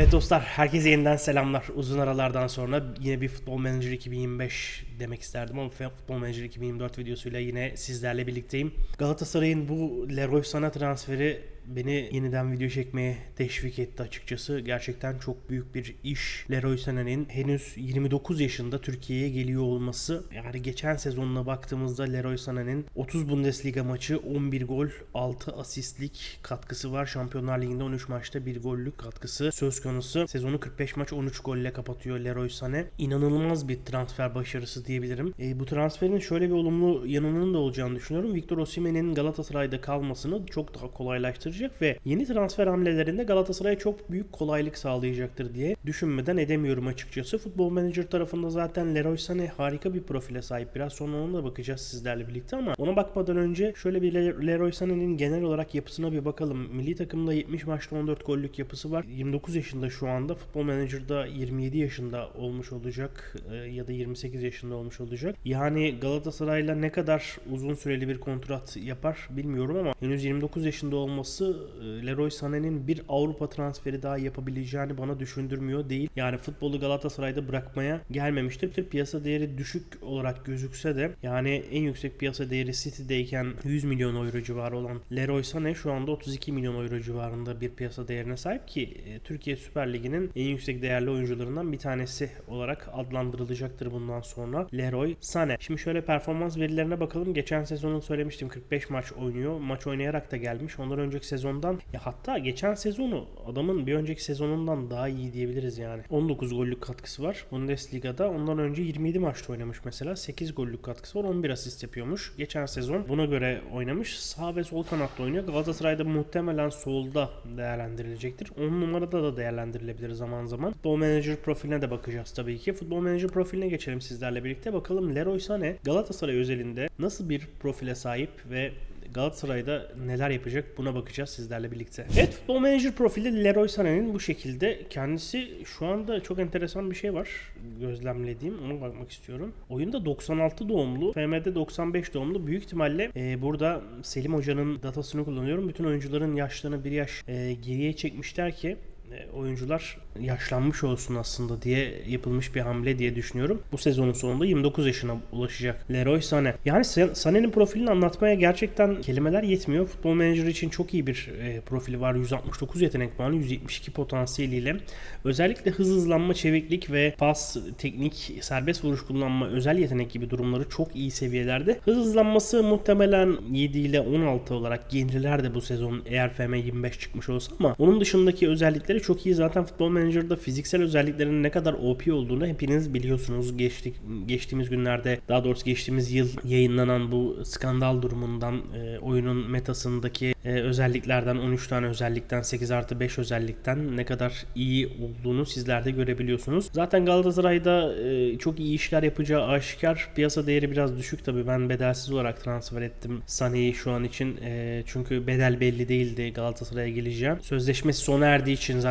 Evet dostlar, herkese yeniden selamlar. Uzun aralardan sonra yine bir Futbol Manager 2025 demek isterdim ama Futbol Manager 2024 videosuyla yine sizlerle birlikteyim. Galatasaray'ın bu Leroy Sané transferi beni yeniden video çekmeye teşvik etti açıkçası. Gerçekten çok büyük bir iş. Leroy Sané'nin henüz 29 yaşında Türkiye'ye geliyor olması. Yani geçen sezonuna baktığımızda Leroy Sané'nin 30 Bundesliga maçı 11 gol 6 asistlik katkısı var. Şampiyonlar Ligi'nde 13 maçta 1 gollük katkısı söz konusu. Sezonu 45 maç 13 golle kapatıyor Leroy Sané. İnanılmaz bir transfer başarısı diyebilirim. E, bu transferin şöyle bir olumlu yanının da olacağını düşünüyorum. Victor Osimhen'in Galatasaray'da kalmasını çok daha kolaylaştıracak ve yeni transfer hamlelerinde Galatasaray'a çok büyük kolaylık sağlayacaktır diye düşünmeden edemiyorum açıkçası. Futbol Manager tarafında zaten Leroy Sané harika bir profile sahip. Biraz sonra ona da bakacağız sizlerle birlikte ama ona bakmadan önce şöyle bir Le- Leroy Sané'nin genel olarak yapısına bir bakalım. Milli takımda 70 maçta 14 gollük yapısı var. 29 yaşında şu anda. Futbol Manager'da 27 yaşında olmuş olacak e, ya da 28 yaşında olmuş olacak. Yani Galatasaray'la ne kadar uzun süreli bir kontrat yapar bilmiyorum ama henüz 29 yaşında olması e, Leroy Sané'nin bir Avrupa transferi daha yapabileceğini bana düşündürmüyor değil. Yani futbolu Galatasaray'da bırakmaya gelmemiştir. Piyasa değeri düşük olarak gözükse de yani en yüksek piyasa değeri City'deyken 100 milyon euro civarı olan Leroy Sané şu anda 32 milyon euro civarında bir piyasa değerine sahip ki e, Türkiye Süper Ligi'nin en yüksek değerli oyuncularından bir tanesi olarak adlandırılacaktır bundan sonra Leroy Sané. Şimdi şöyle performans verilerine bakalım. Geçen sezonun söylemiştim 45 maç oynuyor. Maç oynayarak da gelmiş. Ondan önceki sezondan ya hatta geçen sezonu adamın bir önceki sezonundan daha iyi diyebiliriz yani. 19 gollük katkısı var Bundesliga'da. Ondan önce 27 maçta oynamış mesela. 8 gollük katkısı var. 11 asist yapıyormuş. Geçen sezon buna göre oynamış. Sağ ve sol kanatta oynuyor. Galatasaray'da muhtemelen solda değerlendirilecektir. 10 numarada da değerlendirilebilir zaman zaman. Futbol Manager profiline de bakacağız tabii ki. Futbol Manager profiline geçelim sizlerle birlikte. Bakalım Leroy Sané Galatasaray özelinde nasıl bir profile sahip ve Galatasaray'da neler yapacak buna bakacağız sizlerle birlikte. Evet futbol manager profili Leroy Sané'nin bu şekilde. Kendisi şu anda çok enteresan bir şey var gözlemlediğim. Ona bakmak istiyorum. Oyunda 96 doğumlu, FM'de 95 doğumlu. Büyük ihtimalle e, burada Selim Hoca'nın datasını kullanıyorum. Bütün oyuncuların yaşlarını bir yaş e, geriye çekmişler ki oyuncular yaşlanmış olsun aslında diye yapılmış bir hamle diye düşünüyorum. Bu sezonun sonunda 29 yaşına ulaşacak Leroy Sané. Yani Sa- Sané'nin profilini anlatmaya gerçekten kelimeler yetmiyor. Futbol Manager için çok iyi bir e, profili var. 169 yetenek puanı, 172 potansiyeliyle. Özellikle hız hızlanma, çeviklik ve pas, teknik, serbest vuruş kullanma, özel yetenek gibi durumları çok iyi seviyelerde. Hız hızlanması muhtemelen 7 ile 16 olarak yeniler de bu sezon eğer FM 25 çıkmış olsa ama onun dışındaki özellikleri çok iyi. Zaten Futbol Manager'da fiziksel özelliklerinin ne kadar OP olduğunu hepiniz biliyorsunuz. Geçtik, geçtiğimiz günlerde daha doğrusu geçtiğimiz yıl yayınlanan bu skandal durumundan e, oyunun metasındaki e, özelliklerden 13 tane özellikten 8 artı 5 özellikten ne kadar iyi olduğunu sizler de görebiliyorsunuz. Zaten Galatasaray'da e, çok iyi işler yapacağı aşikar. Piyasa değeri biraz düşük tabii. Ben bedelsiz olarak transfer ettim Sané'yi şu an için. E, çünkü bedel belli değildi Galatasaray'a geleceğim. Sözleşmesi sona erdiği için zaten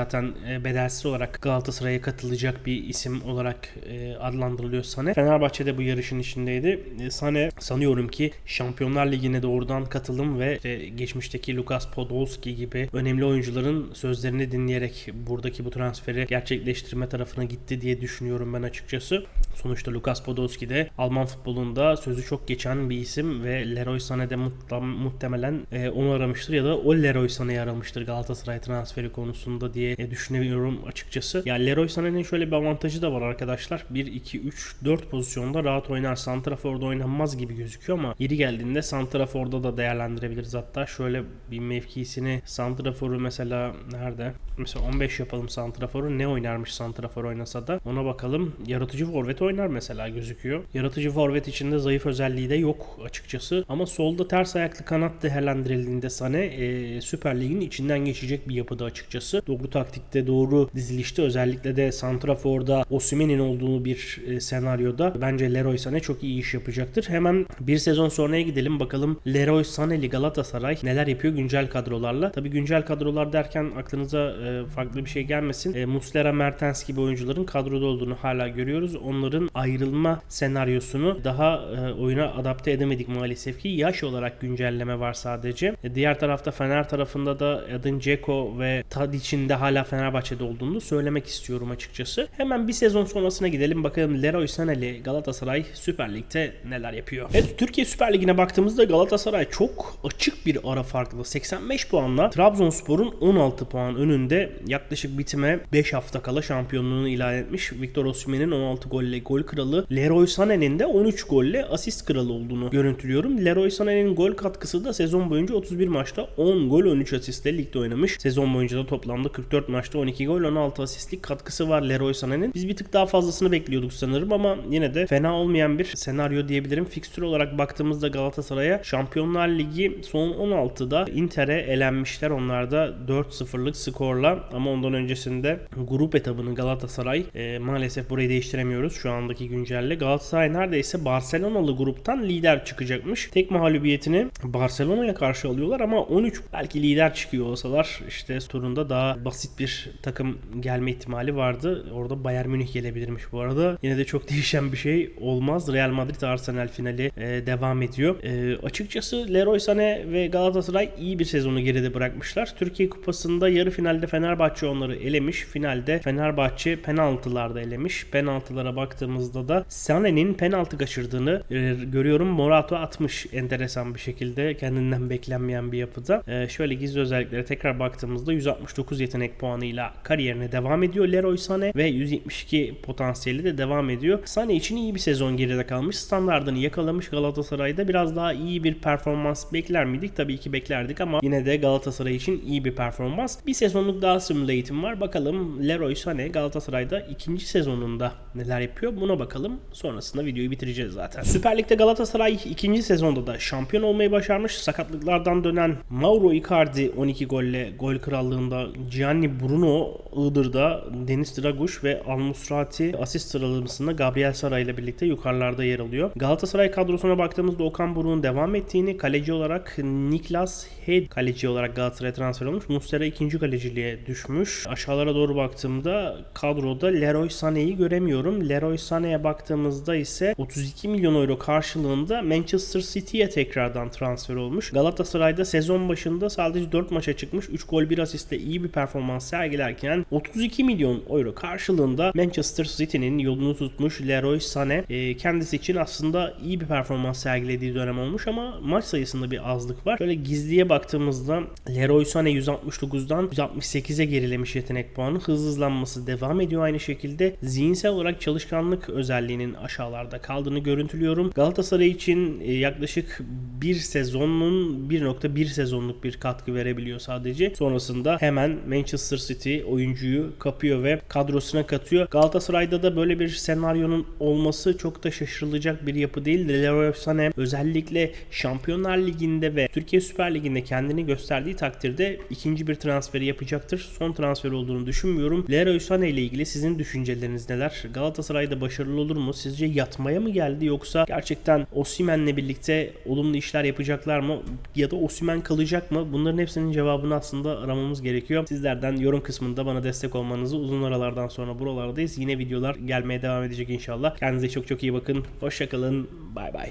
e, bedelsiz olarak Galatasaray'a katılacak bir isim olarak e, adlandırılıyor Sané. Fenerbahçe'de bu yarışın içindeydi. E, Sané sanıyorum ki Şampiyonlar Ligi'ne doğrudan katılım ve işte geçmişteki Lukas Podolski gibi önemli oyuncuların sözlerini dinleyerek buradaki bu transferi gerçekleştirme tarafına gitti diye düşünüyorum ben açıkçası. Sonuçta Lukas Podolski de Alman futbolunda sözü çok geçen bir isim ve Leroy Sané de muhtemelen onu aramıştır ya da o Leroy Sané'yi aramıştır Galatasaray transferi konusunda diye e, düşünüyorum açıkçası. Yani Leroy Sané'nin şöyle bir avantajı da var arkadaşlar. 1, 2, 3, 4 pozisyonda rahat oynar. Santrafor'da oynanmaz gibi gözüküyor ama yeri geldiğinde Santrafor'da da değerlendirebiliriz. Hatta şöyle bir mevkisini Santrafor'u mesela nerede? Mesela 15 yapalım Santrafor'u. Ne oynarmış Santrafor oynasa da ona bakalım. Yaratıcı forvet oynar mesela gözüküyor. Yaratıcı forvet içinde zayıf özelliği de yok açıkçası. Ama solda ters ayaklı kanat değerlendirildiğinde Sané e, Süper Lig'in içinden geçecek bir yapıda açıkçası. Doğru taktikte, doğru dizilişte özellikle de Santrafor'da Osimhen'in olduğu bir e, senaryoda bence Leroy Sané çok iyi iş yapacaktır. Hemen bir sezon sonraya gidelim bakalım Leroy Sané'li Galatasaray neler yapıyor güncel kadrolarla. Tabii güncel kadrolar derken aklınıza e, farklı bir şey gelmesin. E, Muslera, Mertens gibi oyuncuların kadroda olduğunu hala görüyoruz. Onların ayrılma senaryosunu daha oyuna adapte edemedik maalesef ki. Yaş olarak güncelleme var sadece. Diğer tarafta Fener tarafında da Edin Dzeko ve Tadic'in de hala Fenerbahçe'de olduğunu söylemek istiyorum açıkçası. Hemen bir sezon sonrasına gidelim bakalım Leroy Sané'li Galatasaray Süper Lig'de neler yapıyor. Evet Türkiye Süper Ligi'ne baktığımızda Galatasaray çok açık bir ara farklı. 85 puanla Trabzonspor'un 16 puan önünde yaklaşık bitime 5 hafta kala şampiyonluğunu ilan etmiş. Victor Osimhen'in 16 golle gol kralı, Leroy Sané'nin de 13 golle asist kralı olduğunu görüntülüyorum. Leroy Sané'nin gol katkısı da sezon boyunca 31 maçta 10 gol 13 asistle ligde oynamış. Sezon boyunca da toplamda 44 maçta 12 gol 16 asistlik katkısı var Leroy Sané'nin. Biz bir tık daha fazlasını bekliyorduk sanırım ama yine de fena olmayan bir senaryo diyebilirim. Fikstür olarak baktığımızda Galatasaray'a Şampiyonlar Ligi son 16'da Inter'e elenmişler. Onlar da 4-0'lık skorla ama ondan öncesinde grup etabını Galatasaray e, maalesef burayı değiştiremiyoruz şu andaki güncelle. Galatasaray neredeyse Barcelonalı gruptan lider çıkacakmış. Tek mağlubiyetini Barcelona'ya karşı alıyorlar ama 13 belki lider çıkıyor olsalar işte turunda daha basit bir takım gelme ihtimali vardı. Orada Bayern Münih gelebilirmiş bu arada. Yine de çok değişen bir şey olmaz. Real Madrid Arsenal finali e, devam ediyor. E, açıkçası Leroy Sané ve Galatasaray iyi bir sezonu geride bırakmışlar. Türkiye Kupası'nda yarı finalde Fenerbahçe onları elemiş. Finalde Fenerbahçe penaltılarda elemiş. Penaltılara baktığımızda da Sané'nin penaltı kaçırdığını e, görüyorum. Morato atmış enteresan bir şekilde. Kendinden beklenmeyen bir yapıda. E, şöyle gizli özelliklere tekrar baktığımızda 169 yetenek puanıyla kariyerine devam ediyor Leroy Sané ve 172 potansiyeli de devam ediyor. Sané için iyi bir sezon geride kalmış. Standardını yakalamış Galatasaray'da biraz daha iyi bir performans bekler miydik? Tabii ki beklerdik ama yine de Galatasaray için iyi bir performans. Bir sezonluk daha simulate'im var. Bakalım Leroy Sané Galatasaray'da ikinci sezonunda neler yapıyor? Buna bakalım. Sonrasında videoyu bitireceğiz zaten. Süper Lig'de Galatasaray ikinci sezonda da şampiyon olmayı başarmış. Sakatlıklardan dönen Mauro Icardi 12 golle gol krallığında Gianni Bruno Iğdır'da Deniz Draguş ve Al Musrati asist sıralamasında Gabriel Sara ile birlikte yukarılarda yer alıyor. Galatasaray kadrosuna baktığımızda Okan Buruk'un devam ettiğini kaleci olarak Niklas Hed kaleci olarak Galatasaray'a transfer olmuş. Muslera ikinci kaleciliğe düşmüş. Aşağılara doğru baktığımda kadroda Leroy Sané'yi göremiyorum. Leroy Sané'ye baktığımızda ise 32 milyon euro karşılığında Manchester City'ye tekrardan transfer olmuş. Galatasaray'da sezon başında sadece 4 maça çıkmış. 3 gol 1 asistle iyi bir performans sergilerken 32 milyon euro karşılığında Manchester City'nin yolunu tutmuş Leroy Sané e, kendisi için aslında iyi bir performans sergilediği dönem olmuş ama maç sayısında bir azlık var. Şöyle gizliye baktığımızda Leroy Sané 169'dan 168'e gerilemiş yetenek puanı. Hız hızlanması devam ediyor aynı şekilde. Zihinsel olarak çalışkanlık özelliğinin aşağılarda kaldığını görüntülüyorum. Galatasaray için e, yaklaşık bir sezonun 1.1 sezonluk bir katkı verebiliyor sadece. Sonrasında hemen Manchester City oyuncuyu kapıyor ve kadrosuna katıyor. Galatasaray'da da böyle bir senaryonun olması çok da şaşırılacak bir yapı değil. Leroy Sané özellikle Şampiyonlar Ligi'nde ve Türkiye Süper Ligi'nde kendini gösterdiği takdirde ikinci bir transferi yapacaktır. Son transfer olduğunu düşünmüyorum. Leroy Sané ile ilgili sizin düşünceleriniz neler? Galatasaray'da başarılı olur mu? Sizce yatmaya mı geldi yoksa gerçekten Osimhen'le birlikte olumlu işler yapacaklar mı? Ya da Osimhen kalacak mı? Bunların hepsinin cevabını aslında aramamız gerekiyor. Sizlerden yorum kısmında bana destek olmanızı uzun aralardan sonra buralardayız. Yine videolar gelmeye devam edecek inşallah. Kendinize çok çok iyi bakın. Hoşçakalın. Bay bay.